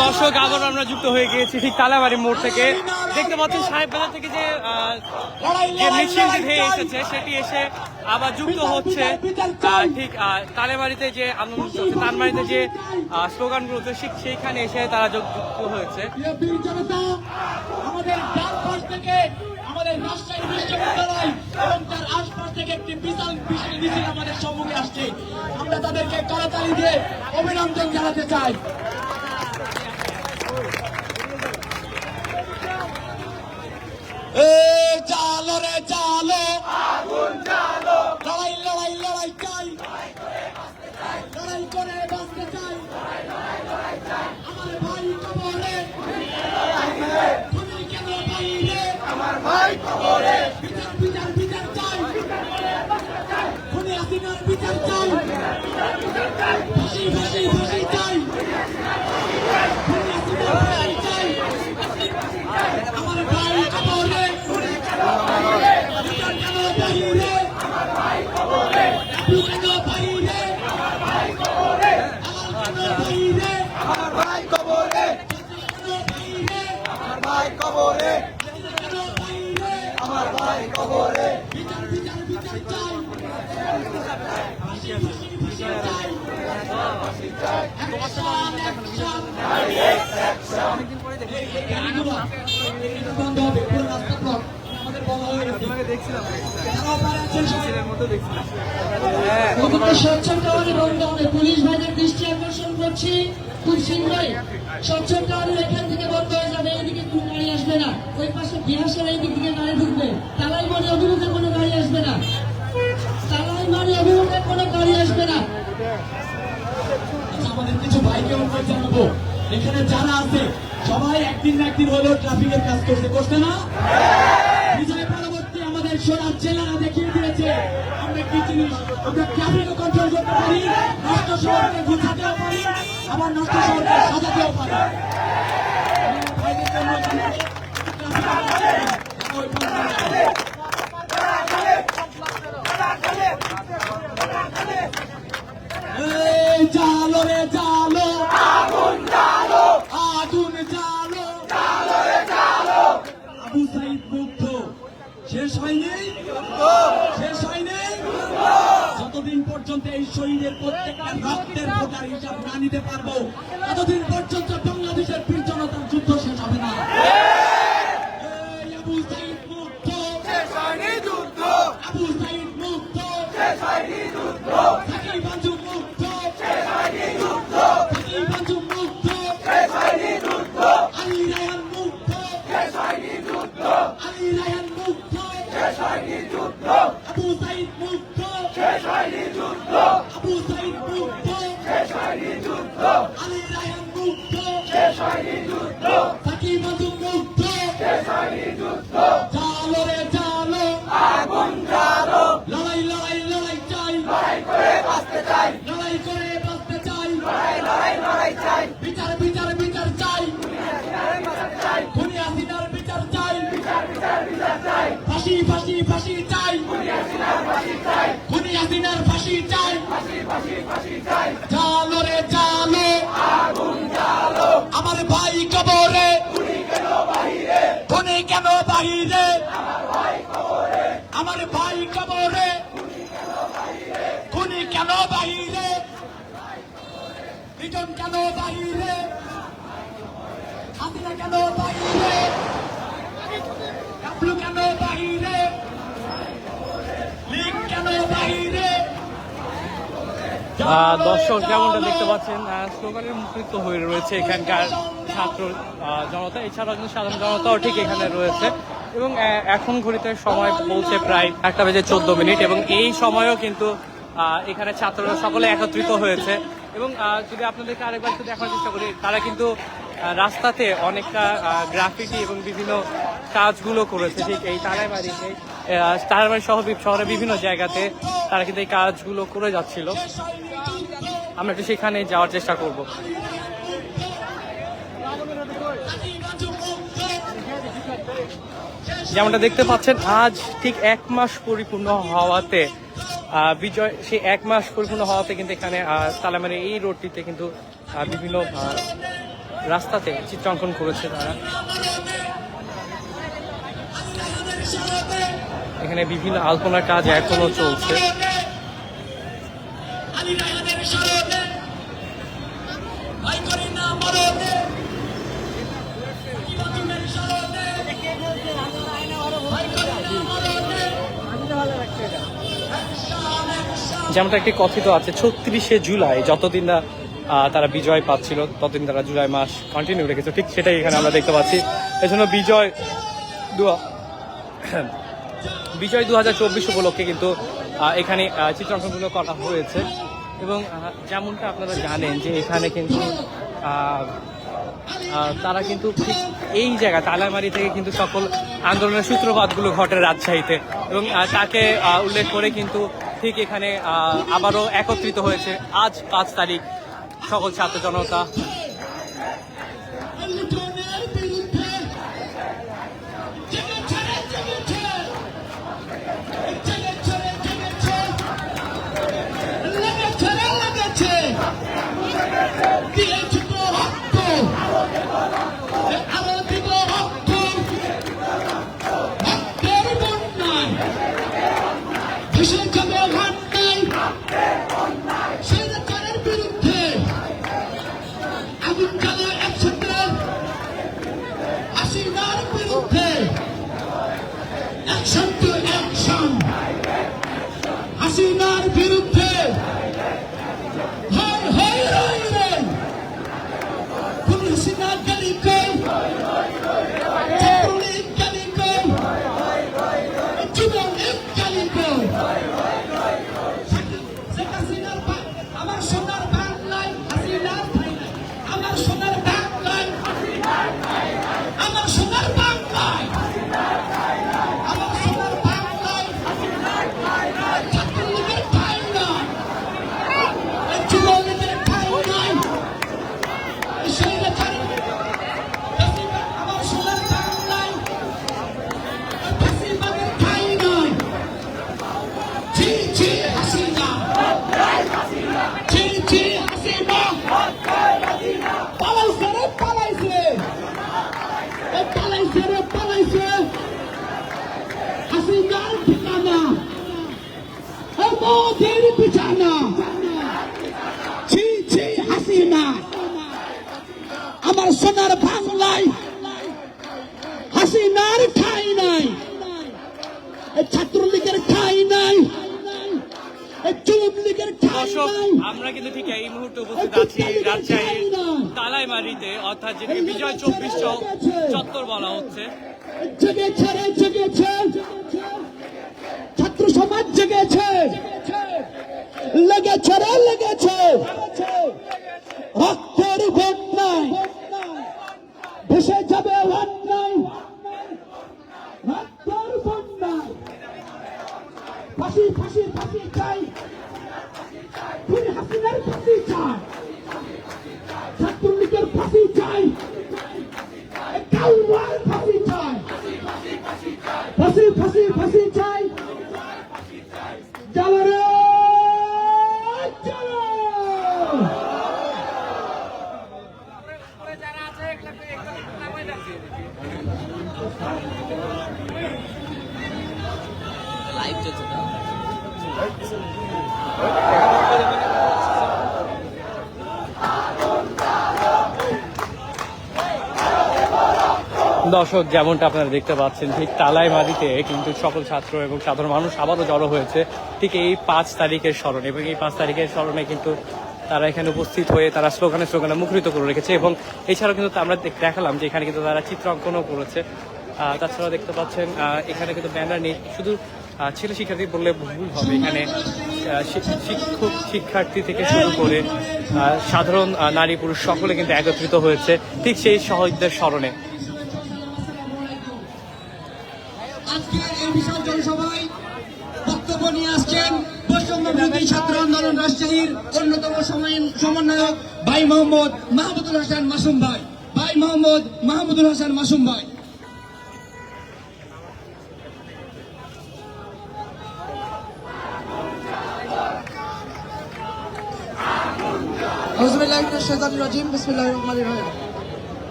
দর্শক আবার আমরা যুক্ত হয়ে গিয়েছি ঠিক তালাবাড়ি মোড় থেকে। দেখতে পাচ্ছেন সাহেব বাজার থেকে যে যে মিছিলটি এসেছে, সেটি এসে আবার যুক্ত হচ্ছে। ঠিক তালেবাড়িতে যে আন্দোলন যে স্লোগানগুলো হচ্ছে সেইখানে এসে তারা যুক্ত হয়েছে। আমাদের আমাদের এবং তার আশপাশ থেকে একটি বিশাল মিছিল আমাদের সম্মুখে আসছে। আমরা তাদেরকে কড়াতালি দিয়ে অভিনন্দন জানাতে চাই। চালো রে চালো। লড়াই লড়াই লড়াই চাই লড়াই করে বাঁচতে চাই আমার ভাই কবরে তুমি কেন বাইরে আমার ভাই কবরে বিচার বিচার বিচার চাই খুনি হাসিনার বিচার চাই ফাঁসি ফাঁসি ফাঁসি চাই খুনি হাসিনার ফাঁসি চাই আমার ভাই কবরে বিচার কেন বাইরে আমার ভাই কবরে কেন বাইরে সবাই এদিকে স্বচ্ছতার বন্ধনে পুলিশ ভাইদের দৃষ্টি আকর্ষণ করছি। খুব শীঘ্রই স্বচ্ছতার এখান থেকে বন্ধ হয়ে যাবে এদিকে কোনো গাড়ি আসবে না। ওই পাশে বিহাসের এই দিক থেকে গাড়ি ঢুকবে। তালাই মানে অভিমুখে কোনো গাড়ি আসবে না। তালাই মানে অভিমুখে কোনো গাড়ি আসবে না। আচ্ছা, আমাদের কিছু ভাইকে অনুরোধ জানাব। এখানে যারা আছে সবাই একদিন না একদিন হলেও ট্রাফিকের কাজ করছে করছে না? বিজয় পরবর্তী আমাদের সোনার জেলারা দেখিয়ে দিয়েছে। আমরা কি জিনিস, আমরা ট্রাফিকও কন্ট্রোল করতে পারি? নষ্ট শহরকে গুছাতেও পারি, আবার নষ্ট শহরকে সাজাতেও পারি। জালো রে জালো। আগুন জালো জালো রে জালো আবু সাইদ মুগ্ধ শেষ হয়নি? শেষ হয়নি? যতদিন পর্যন্ত এই শহীদের প্রত্যেকটা রক্তের ফোটার হিসাব না নিতে পারব, ততদিন পর্যন্ত বাংলাদেশের ফাঁসি ফাঁসি ফাঁসি চাই। খুনি হাসিনার ফাঁসি চাই। জালো রে জালো। আমার ভাই কবরে। খুনি কেন বাহিরে? আমার ভাই কবরে। খুনি কেন বাহিরে? লিটন কেন বাহিরে? হাসিনা কেন বাহিরে? কেন বাহিরে লিগ কেন বাহিরে আহ, দর্শক, যেমনটা দেখতে পাচ্ছেন স্লোগানের মুখরিত হয়ে রয়েছে এখানকার ছাত্র জনতা। এছাড়াও কিন্তু সাধারণ জনতাও ঠিক এখানে রয়েছে। এবং এখন ঘড়িতে সময় বলছে প্রায় একটা বেজে চোদ্দ মিনিট এবং এই সময়ও কিন্তু এখানে ছাত্ররা সকলে একত্রিত হয়েছে। এবং যদি আপনাদেরকে আরেকবার একটু দেখার চেষ্টা করি, তারা কিন্তু রাস্তাতে অনেকটা গ্রাফিটি এবং বিভিন্ন কাজগুলো করেছে, ঠিক এই তারাই তারাইবাড়িতে তারাইবাড়ি সহ বি- শহরের বিভিন্ন জায়গাতে তারা কিন্তু এই কাজগুলো করে যাচ্ছিল। আমরা একটু সেখানে যাওয়ার চেষ্টা করব। যেমনটা দেখতে পাচ্ছেন, আজ ঠিক এক মাস পরিপূর্ণ হওয়াতে বিজয় সেই এক মাস পরিপূর্ণ হওয়াতে কিন্তু এখানে তালামারি এই রোডটিতে কিন্তু বিভিন্ন রাস্তাতে চিত্রাঙ্কন করেছে তারা। এখানে বিভিন্ন আলপনার কাজ এখনও চলছে। যেমনটা একটি কথিত আছে, ছত্রিশে জুলাই যতদিন না তারা বিজয় পাচ্ছিল, ততদিন তারা জুলাই মাস কন্টিনিউ রেখেছে। ঠিক সেটাই এখানে আমরা দেখতে পাচ্ছি। এজন্য বিজয় দু- বিজয় দু হাজার চব্বিশ উপলক্ষে কিন্তু এখানে চিত্রাঙ্কনগুলো করা হয়েছে। এবং যেমনটা আপনারা জানেন যে এখানে কিন্তু তারা কিন্তু ঠিক এই জায়গা, তালামারি থেকে কিন্তু সকল আন্দোলনের সূত্রপাতগুলো ঘটে রাজশাহীতে। এবং তাকে উল্লেখ করে কিন্তু ঠিক এখানে আবারও একত্রিত হয়েছে। আজ পাঁচ তারিখ, সকল ছাত্র জনতা ভেসে যাবে ঘন্টায় স্বৈরাচারের বিরুদ্ধে আগুন জ্বালা একসাথে হাসিনার বিরুদ্ধে। অ্যাকশন টু অ্যাকশন হাসিনার বিরুদ্ধে। হয় হয় রই রই কোন হাসিনা গেলি হাসিনার ঠিকানা। এ বিছানা। জি জি হাসিনা আমার সোনার বাংলায় হাসিনার ঠাই নাই। ছাত্রলীগের ঠাই নাই। আমরা কিন্তু ঠিক এই মুহূর্তে উপস্থিত আছি রাজশাহীর তালাইমারিতে অর্থাৎ যেটাকে বিজয় চব্বিশ চত্বর বলা হচ্ছে। ছাত্র সমাজ জেগেছে লেগেছে রে লেগেছে রক্তের বন্যায় ভেসে যাবে রক্তের বন্যায় ফাঁসি ফাঁসি চাই। ফাঁসি চাই ছাত্রলীগের ফাঁসি চাই কাউয়ার ফাঁসি চাই ফাঁসি ফাঁসি ফাঁসি চাই জ্বালা রে জ্বালা দর্শক যেমনটা আপনারা দেখতে পাচ্ছেন ঠিক তালাই মাদিতে কিন্তু সকল ছাত্র এবং সাধারণ মানুষ আবারও জড়ো হয়েছে। ঠিক এই পাঁচ তারিখের স্মরণে এবং এই পাঁচ তারিখের স্মরণে কিন্তু তারা এখানে উপস্থিত হয়ে তারা স্লোগানে স্লোগানে মুখরিত করে রেখেছে এবং এছাড়াও কিন্তু আমরা দেখালাম যে এখানে কিন্তু তারা চিত্রাঙ্কনও করেছে। আহ, তাছাড়া দেখতে পাচ্ছেন এখানে কিন্তু ব্যানার নেই। শুধু ছেলে শিক্ষার্থী বললে ভুল হবে। এখানে শিক্ষক, শিক্ষার্থী থেকে শুরু করে সাধারণ নারী, পুরুষ সকলে কিন্তু একত্রিত হয়েছে ঠিক সেই শহীদদের স্মরণে। সমন্বয়ক ভাই মোহাম্মদ মাহমুদুল হাসান মাসুম ভাই। ভাই মোহাম্মদ মাহমুদুল হাসান মাসুম ভাই।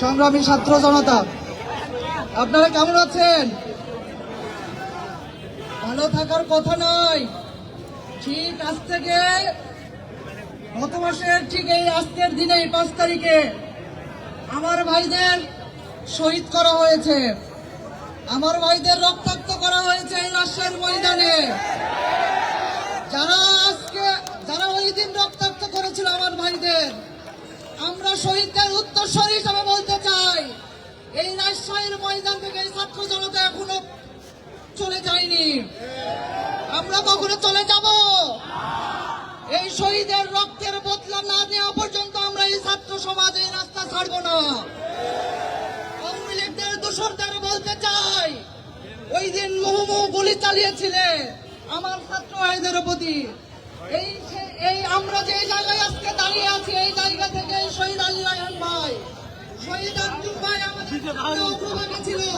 সংগ্রামী ছাত্র জনতা, আপনারা কেমন আছেন? ভালো থাকার কথা নয়। ঠিক আজ থেকে গত মাসের ঠিক এই আজকের দিনে পাঁচ তারিখে আমার ভাইদের শহীদ করা হয়েছে। আমার ভাইদের রক্তাক্ত করা হয়েছে এই রাজশাহীর ময়দানে। যারা আজকে, যারা ওই দিন রক্তাক্ত করেছিল আমার ভাইদের। আমরা শহীদদের উত্তরস্বর হিসাবে বলতে চাই, এই রাজশাহীর ময়দান থেকে এই ছাত্র জনতা এখনও চলে যায়নি। আমরা কখনো চলে যাব? এই শহীদের রক্তের বদলা না নেওয়া পর্যন্ত আমরা এই ছাত্র সমাজ এই রাস্তা ছাড়বো না। আওয়ামী লীগদের দোসরদের বলতে চাই, ওই দিন মুহুমুহু গুলি চালিয়েছিলে আমার ছাত্র ভাইদের প্রতি। এই এই আমরা যে জায়গায় আজকে দাঁড়িয়ে আছি, এই জায়গা থেকে শহীদ আলী রায়হান ভাই, শহীদ আব্দুল ভাই আমাদের ছিল,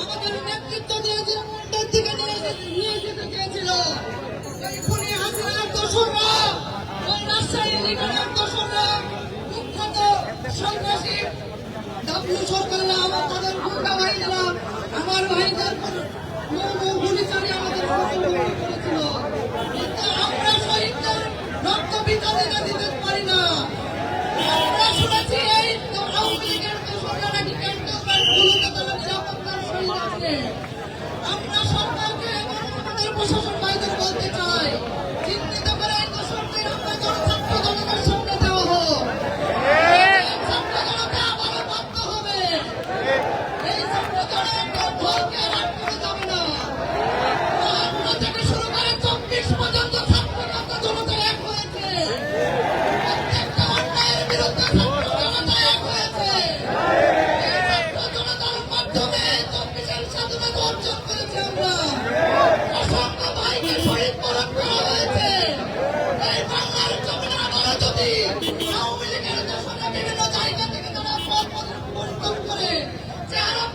আমাদের নেতৃত্ব দিয়েছিল মন্ডের দিকে নিয়ে যেতে- চেয়েছিল। আমার তাদের গুন্ডা ভাইরা আমার ভাইদের গুলি চালিয়ে আমাদের করেছিল। রক্ত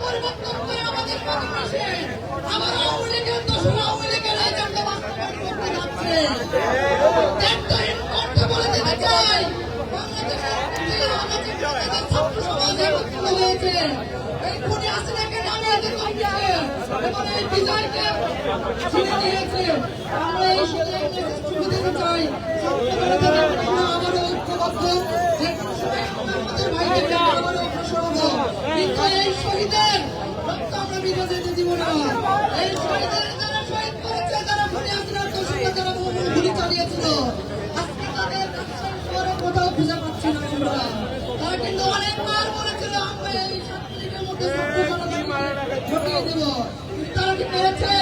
পরিবর্তন করে আমাদের পথে আসে। আওয়ামী লীগের দোষরা আওয়ামী লীগের এজেন্ডা বাস্তবায়ন করতে যাচ্ছে। দায়িত্বহীন করতে বলে দিতে চাই। বাংলাদেশের আমাদের ছাত্র সমাজ একত্রিত হয়েছে। এই খুনি হাসিনাকে নামিয়ে দিতে হবে এবং এই বিজয়কে ছিনে নিয়েছে। আমরা এই সুযোগ দিতে চাই। আমরা আবারও ঐক্যবদ্ধ যে কোনো সময় আমরা আমাদের ভাইদেরকে আবারও অগ্রসর হব কিন্তু এই শহীদের রক্ত আমরা বিজয় যেতে দিব না এই শহীদের যারা শহীদ করেছে যারা খুনি হাসিনার দোষীরা যারা গুলি চালিয়েছিল। আজকে তাদের কাছে কোথাও খুঁজে পাচ্ছি না আমরা। তারা কিন্তু অনেকবার বলেছিল, আমরা এই ছাত্রীদের মধ্যে ঢুকিয়ে দিব কিন্তু তারা কি পেরেছে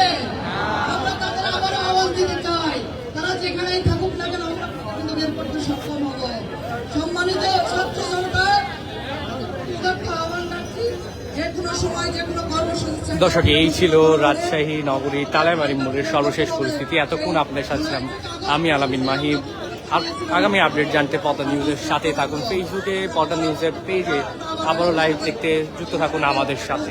আমরা তাদের আবারও আওয়াজ দিতে চাই তারা যেখানেই থাকুক না কেন আমরা কিন্তু বের করতে সক্ষম হব সম্মানিত ছাত্র জনতা আপনাদেরকে আহ্বান রাখছি যে কোনো সময় যে কোনো কর্মসূচি দর্শক এই ছিল রাজশাহী নগরী তালাইবাড়ি মোড়ের সর্বশেষ পরিস্থিতি। এতক্ষণ আপনাদের সাথে ছিলাম আমি আলামিন মাহিব আগামী আপডেট জানতে পদ্মা নিউজের সাথে থাকুন। ফেসবুকে পদ্মা নিউজের পেজে আবারও লাইভ দেখতে যুক্ত থাকুন আমাদের সাথে।